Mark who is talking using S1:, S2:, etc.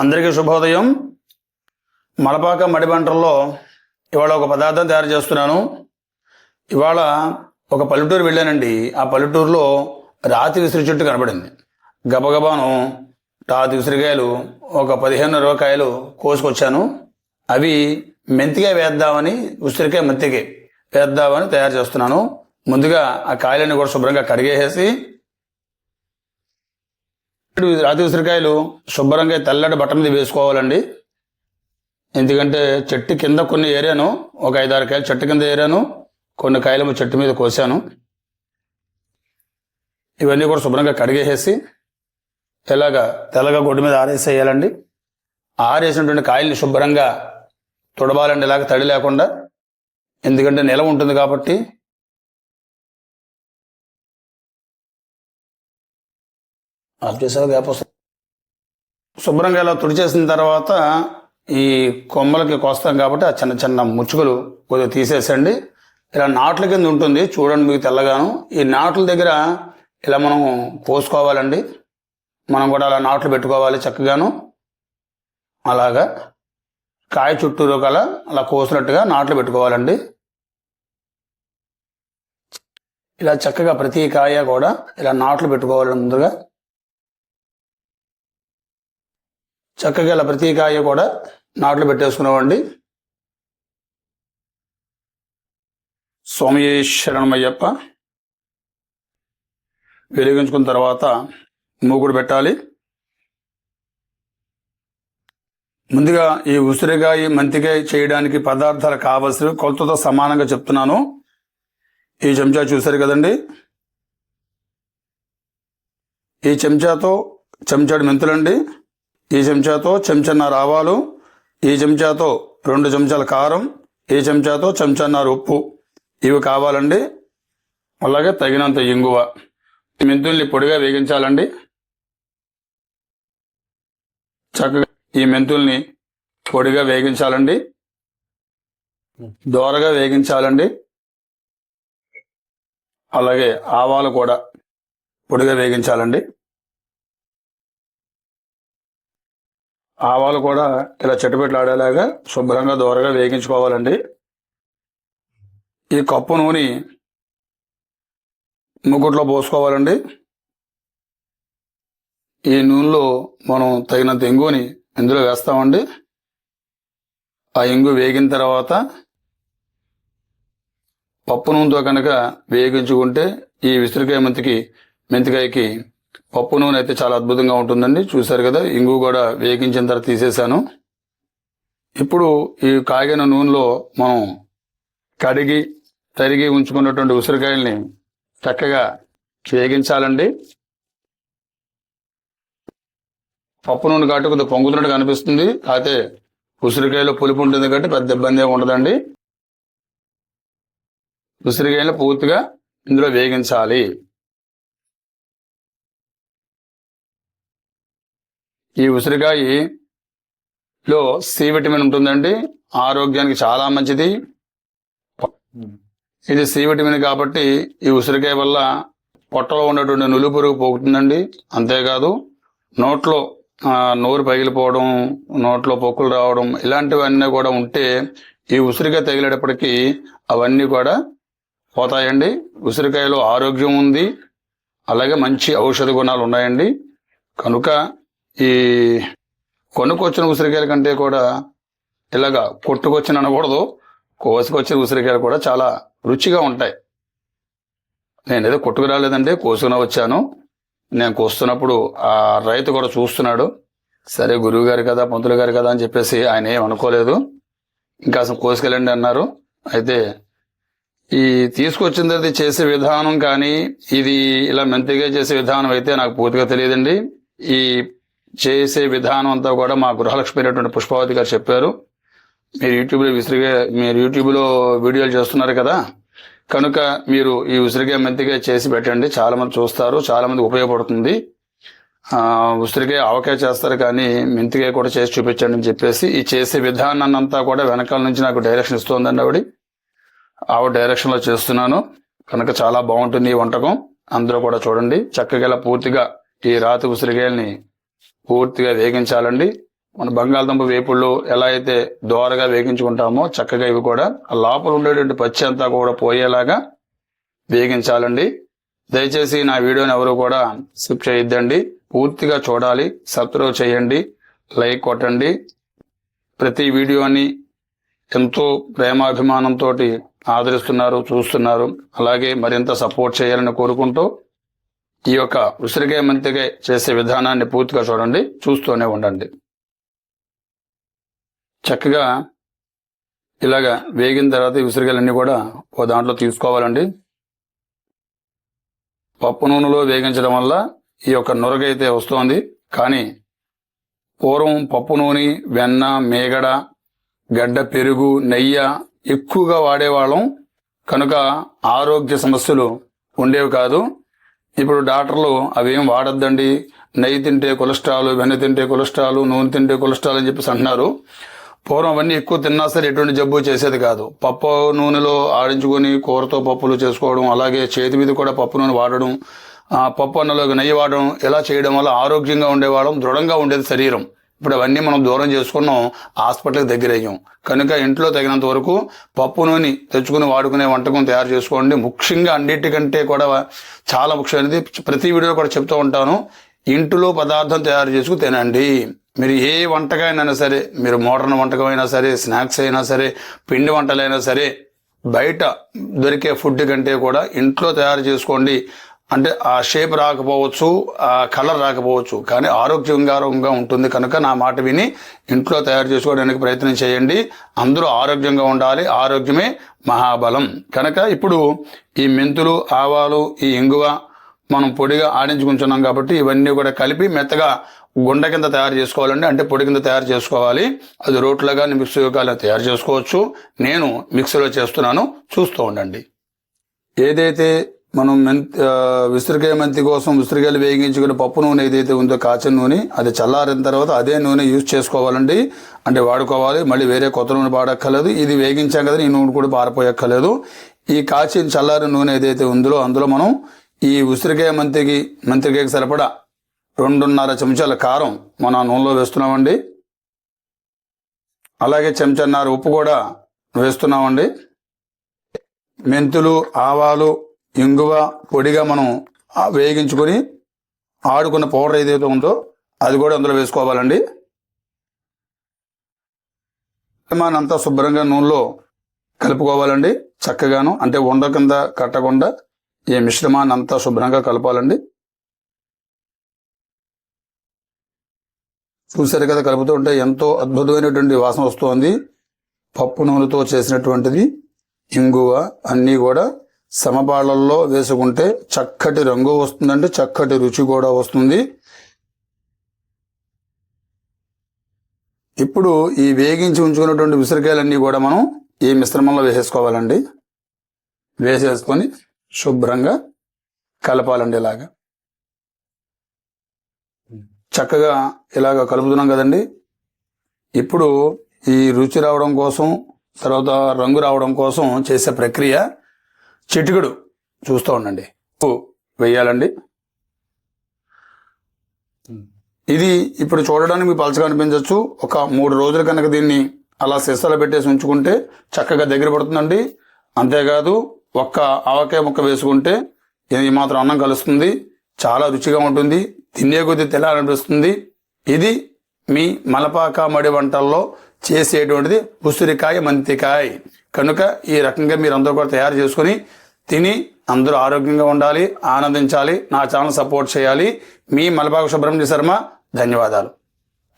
S1: అందరికీ శుభోదయం. మలపాక మడిబంటల్లో ఇవాళ ఒక పదార్థం తయారు చేస్తున్నాను. ఇవాళ ఒక పల్లెటూరు వెళ్ళానండి. ఆ పల్లెటూరులో రాతి విసిరి చెట్టు కనబడింది. గబగబాను రాతి విసిరికాయలు ఒక పదిహేను ఇరవై కాయలు కోసుకొచ్చాను. అవి మెంతికాయ వేద్దామని ఉసిరికాయ మెంతికాయ వేద్దామని తయారు చేస్తున్నాను. ముందుగా ఆ కాయలన్నీ కూడా శుభ్రంగా కడిగేసేసి రాతి ఉసిరికాయలు శుభ్రంగా తెల్లటి బట్ట మీద వేసుకోవాలండి. ఎందుకంటే చెట్టు కింద కొన్ని ఏరాను ఒక ఐదారు కాయలు చెట్టు కింద ఏరాను కొన్ని కాయలు చెట్టు మీద కోసాను. ఇవన్నీ కూడా శుభ్రంగా కడిగేసేసి ఎలాగా తెల్లగా గొడ్డు మీద ఆరేసేయాలండి. ఆరేసినటువంటి కాయల్ని శుభ్రంగా తుడవాలండి ఇలాగ తడి లేకుండా. ఎందుకంటే నెల ఉంటుంది కాబట్టి ఆఫ్ చేసావు గ్యాప్ వస్తుంది. శుభ్రంగా ఇలా తుడిచేసిన తర్వాత ఈ కొమ్మలకి కోస్తాం కాబట్టి ఆ చిన్న చిన్న ముచ్చుకలు కొద్దిగా తీసేసండి. ఇలా నాట్ల కింద ఉంటుంది చూడండి మీకు తెల్లగాను. ఈ నాట్ల దగ్గర ఇలా మనం కోసుకోవాలండి. మనం కూడా అలా నాట్లు పెట్టుకోవాలి చక్కగాను. అలాగా. కాయ చుట్టూరు కల అలా కోసినట్టుగా నాట్లు పెట్టుకోవాలండి. ఇలా చక్కగా ప్రతి కాయ కూడా ఇలా నాట్లు పెట్టుకోవాలి ముందుగా. చక్కగా ఇలా ప్రతి కాయ కూడా నాట్లు పెట్టేసుకున్నామండి. స్వామి శరణమయ్యప్ప. వెలిగించుకున్న తర్వాత మూగుడు పెట్టాలి. ముందుగా ఈ ఉసిరికాయ మంతికాయ చేయడానికి పదార్థాలు కావలసినవి కొలతతో సమానంగా చెప్తున్నాను. ఈ చెంచా చూశారు కదండి. ఈ చెంచాతో చెంచాడు మెంతులండి. ఈ చెంచాతో చెంచన్నర ఆవాలు ఈ చెంచాతో రెండు చెంచాల కారం ఈ చెంచాతో చెంచన్నర ఉప్పు. ఇవి కావాలండి. అలాగే తగినంత ఇంగువ. మెంతుల్ని పొడిగా వేగించాలండి. చక్కగా ఈ మెంతుల్ని పొడిగా వేగించాలండి. దోరగా వేగించాలండి. అలాగే ఆవాలు కూడా పొడిగా వేగించాలండి. ఆవాలు కూడా ఇలా చెట్టుపెట్లాడేలాగా శుభ్రంగా దూరగా వేగించుకోవాలండి. ఈ కప్పు నూనె ముగ్గుట్లో పోసుకోవాలండి. ఈ నూనెలో మనం తగినంత ఇంగుని ఇందులో వేస్తామండి. ఆ ఇంగు వేగిన తర్వాత పప్పు నూనెతో కనుక వేగించుకుంటే ఈ విసిరికాయ మెంతికి మెంతికాయకి పప్పు నూనె అయితే చాలా అద్భుతంగా ఉంటుందండి. చూశారు కదా ఇంగు కూడా వేగించిన తర్వాత తీసేశాను. ఇప్పుడు ఈ కాగిన నూనెలో మనం కడిగి తరిగి ఉంచుకున్నటువంటి ఉసిరికాయల్ని చక్కగా వేగించాలండి. పప్పు నూనె కాబట్టి కొద్దిగా పొంగుతున్నట్టు కనిపిస్తుంది అయితే ఉసిరికాయలో పులుపు ఉంటుంది కాబట్టి పెద్ద ఇబ్బంది ఏమి ఉండదండి. ఉసిరికాయలు పూర్తిగా ఇందులో వేగించాలి. ఈ ఉసిరికాయలో సి విటమిన్ ఉంటుందండి. ఆరోగ్యానికి చాలా మంచిది. ఇది సి విటమిన్ కాబట్టి ఈ ఉసిరికాయ వల్ల పొట్టలో ఉన్నటువంటి నులు పురుగు పోగుతుందండి అంతేకాదు నోట్లో నోరు పగిలిపోవడం నోట్లో పొక్కులు రావడం ఇలాంటివన్నీ కూడా ఉంటే ఈ ఉసిరికాయ తగిలేటప్పటికీ అవన్నీ కూడా పోతాయండి. ఉసిరికాయలో ఆరోగ్యం ఉంది. అలాగే మంచి ఔషధ గుణాలు ఉన్నాయండి. కనుక ఈ కొనుక్కొచ్చిన ఉసిరికాయల కంటే కూడా ఇలాగా కొట్టుకొచ్చిన అనకూడదు కోసుకొచ్చిన ఉసిరికాయలు కూడా చాలా రుచిగా ఉంటాయి. నేను ఏదో కొట్టుకు రాలేదండి కోసుకుని వచ్చాను. నేను కోస్తున్నప్పుడు ఆ రైతు కూడా చూస్తున్నాడు. సరే గురువు గారు కదా పంతులు గారు కదా అని చెప్పేసి ఆయన ఏం అనుకోలేదు. ఇంకా అసలు కోసుకెళ్ళండి అన్నారు. అయితే ఈ తీసుకొచ్చిన తర్వాత చేసే విధానం కానీ ఇది ఇలా మెంతిగా చేసే విధానం అయితే నాకు పూర్తిగా తెలియదండి. ఈ చేసే విధానం అంతా కూడా మా గృహలక్ష్మి అయినటువంటి పుష్పావతి గారు చెప్పారు. మీరు యూట్యూబ్లో విసిరిగా మీరు యూట్యూబ్లో వీడియోలు చేస్తున్నారు కదా కనుక మీరు ఈ ఉసిరికాయ మెంతికాయ చేసి పెట్టండి. చాలామంది చూస్తారు చాలామంది ఉపయోగపడుతుంది. ఉసిరికాయ ఆవకాయ చేస్తారు కానీ మెంతికాయ కూడా చేసి చూపించండి అని చెప్పేసి ఈ చేసే విధానాన్ని అంతా కూడా వెనకాల నుంచి నాకు డైరెక్షన్ ఇస్తుందండి ఆవిడ. ఆవిడ డైరెక్షన్లో చేస్తున్నాను. కనుక చాలా బాగుంటుంది ఈ వంటకం. అందరూ కూడా చూడండి. చక్కగా పూర్తిగా ఈ రాతి ఉసిరికాయల్ని పూర్తిగా వేగించాలండి. మన బంగాళదుంప వేపుళ్ళు ఎలా అయితే దోరగా వేగించుకుంటామో చక్కగా ఇవి కూడా ఆ లోపల ఉండేటువంటి పచ్చి అంతా కూడా పోయేలాగా వేగించాలండి. దయచేసి నా వీడియోని ఎవరు కూడా స్కిప్ చేయొద్దండి. పూర్తిగా చూడాలి సబ్స్క్రైబ్ చేయండి లైక్ కొట్టండి. ప్రతి వీడియోని ఎంతో ప్రేమాభిమానంతో ఆదరిస్తున్నారు చూస్తున్నారు. అలాగే మరింత సపోర్ట్ చేయాలని కోరుకుంటూ ఈ యొక్క ఉసిరికాయ మెంతికాయ చేసే విధానాన్ని పూర్తిగా చూడండి చూస్తూనే ఉండండి. చక్కగా ఇలాగా వేగిన తర్వాత ఉసిరికాయలన్నీ కూడా ఓ దాంట్లో తీసుకోవాలండి. పప్పు నూనెలో వేగించడం వల్ల ఈ యొక్క నురగైతే వస్తోంది. కానీ పూర్వం పప్పు నూనె వెన్న మేగడ గడ్డ పెరుగు నెయ్యి ఎక్కువగా వాడేవాళ్ళం. కనుక ఆరోగ్య సమస్యలు ఉండేవి కాదు. ఇప్పుడు డాక్టర్లు అవేం వాడొద్దండి? నెయ్యి తింటే కొలెస్ట్రాల్ వెన్న తింటే కొలెస్ట్రాల్ నూనె తింటే కొలెస్ట్రాల్ అని చెప్పేసి అంటున్నారు. పూర్వం అవన్నీ ఎక్కువ తిన్నా సరే ఎటువంటి జబ్బు చేసేది కాదు. పప్పు నూనెలో ఆడించుకొని కూరతో పప్పులు చేసుకోవడం అలాగే చేతి మీద కూడా పప్పు నూనె వాడడం ఆ పప్పు అన్నలోకి నెయ్యి వాడడం ఇలా చేయడం వల్ల ఆరోగ్యంగా ఉండేవాళ్ళం దృఢంగా ఉండేది శరీరం. ఇప్పుడు అవన్నీ మనం దూరం చేసుకున్నాం హాస్పిటల్కి దగ్గర అయ్యాం కనుక ఇంట్లో తగినంత వరకు పప్పు నూనె తెచ్చుకుని వాడుకునే వంటకం తయారు చేసుకోండి. ముఖ్యంగా అన్నిటికంటే కూడా చాలా ముఖ్యమైనది. ప్రతి వీడియో కూడా చెప్తూ ఉంటాను. ఇంటిలో పదార్థం తయారు చేసుకు తినండి. మీరు ఏ వంటకమైనా సరే మీరు మోడర్న్ వంటకం అయినా సరే స్నాక్స్ అయినా సరే పిండి వంటలైనా సరే బయట దొరికే ఫుడ్ కంటే కూడా ఇంట్లో తయారు చేసుకోండి. అంటే ఆ షేప్ రాకపోవచ్చు ఆ కలర్ రాకపోవచ్చు కానీ ఆరోగ్యంగా ఉంటుంది కనుక నా మాట విని ఇంట్లో తయారు చేసుకోవడానికి ప్రయత్నం చేయండి. అందరూ ఆరోగ్యంగా ఉండాలి. ఆరోగ్యమే మహాబలం. కనుక ఇప్పుడు ఈ మెంతులు ఆవాలు ఈ ఇంగువ మనం పొడిగా ఆడించుకుంటున్నాం కాబట్టి ఇవన్నీ కూడా కలిపి మెత్తగా గుండ కింద తయారు చేసుకోవాలండి. అంటే పొడి కింద తయారు చేసుకోవాలి. అది రోట్లో కానీ మిక్సీ కానీ తయారు చేసుకోవచ్చు. నేను మిక్సీలో చేస్తున్నాను. చూస్తూ ఉండండి. ఏదైతే మనం మెంతి విసిరికాయ మెంతి కోసం విసిరికాయలు వేగించుకునే పప్పు నూనె ఏదైతే ఉందో కాచిన నూనె అది చల్లారిన తర్వాత అదే నూనె యూజ్ చేసుకోవాలండి. అంటే వాడుకోవాలి మళ్ళీ వేరే కొత్త నూనె వాడక్కర్లేదు. ఇది వేగించాం కదా ఈ నూనె కూడా పారిపోయక్కర్లేదు. ఈ కాచిన చల్లారిన నూనె ఏదైతే ఉందో అందులో మనం ఈ ఉసిరికాయ మెంతికి మెంతికాయకి సరిపడా రెండున్నర చెంచాల కారం మనం నూనెలో వేస్తున్నామండి. అలాగే చెంచాన్నర ఉప్పు కూడా వేస్తున్నామండి. మెంతులు ఆవాలు ఇంగువ పొడిగా మనం వేగించుకొని ఆడుకున్న పౌడర్ ఏదైతే ఉందో అది కూడా అందులో వేసుకోవాలండి. మనంతా శుభ్రంగా నూనెలో కలుపుకోవాలండి చక్కగాను. అంటే ఉండ కింద కట్టకుండా ఈ మిశ్రమాన్ని అంతా శుభ్రంగా కలపాలండి. చూసారు కదా కలుపుతూ ఉంటే ఎంతో అద్భుతమైనటువంటి వాసన వస్తుంది. పప్పు నూనెతో చేసినటువంటిది ఇంగువ అన్నీ కూడా సమపాళల్లో వేసుకుంటే చక్కటి రంగు వస్తుందండి చక్కటి రుచి కూడా వస్తుంది. ఇప్పుడు ఈ వేగించి ఉంచుకున్నటువంటి ఉసిరికాయలన్నీ కూడా మనం ఈ మిశ్రమంలో వేసేసుకోవాలండి. వేసేసుకొని శుభ్రంగా కలపాలండి ఇలాగా. చక్కగా ఇలాగ కలుపుతున్నాం కదండి. ఇప్పుడు ఈ రుచి రావడం కోసం తర్వాత రంగు రావడం కోసం చేసే ప్రక్రియ చిటికడు చూస్తూ ఉండండి. ఉప్పు వేయాలండి. ఇది ఇప్పుడు చూడడానికి మీకు పలచగా అనిపించవచ్చు ఒక మూడు రోజుల కనుక దీన్ని అలా సీసాలో పెట్టేసి ఉంచుకుంటే చక్కగా దగ్గర పడుతుందండి. అంతేకాదు ఒక్క ఆవకాయ ముక్క వేసుకుంటే ఇది మాత్రం అన్నం కలుస్తుంది. చాలా రుచిగా ఉంటుంది. తినే కొద్దీ తెల్లాలనిపిస్తుంది ఇది మీ మలపాక మడి వంటల్లో చేసేటువంటిది ఉసిరికాయ మంతికాయ. కనుక ఈ రకంగా మీరు అందరూ కూడా తయారు చేసుకుని తిని అందరూ ఆరోగ్యంగా ఉండాలి ఆనందించాలి నా ఛానల్ సపోర్ట్ చేయాలి. మీ మలబాగు సుబ్రహ్మణ్య శర్మ ధన్యవాదాలు.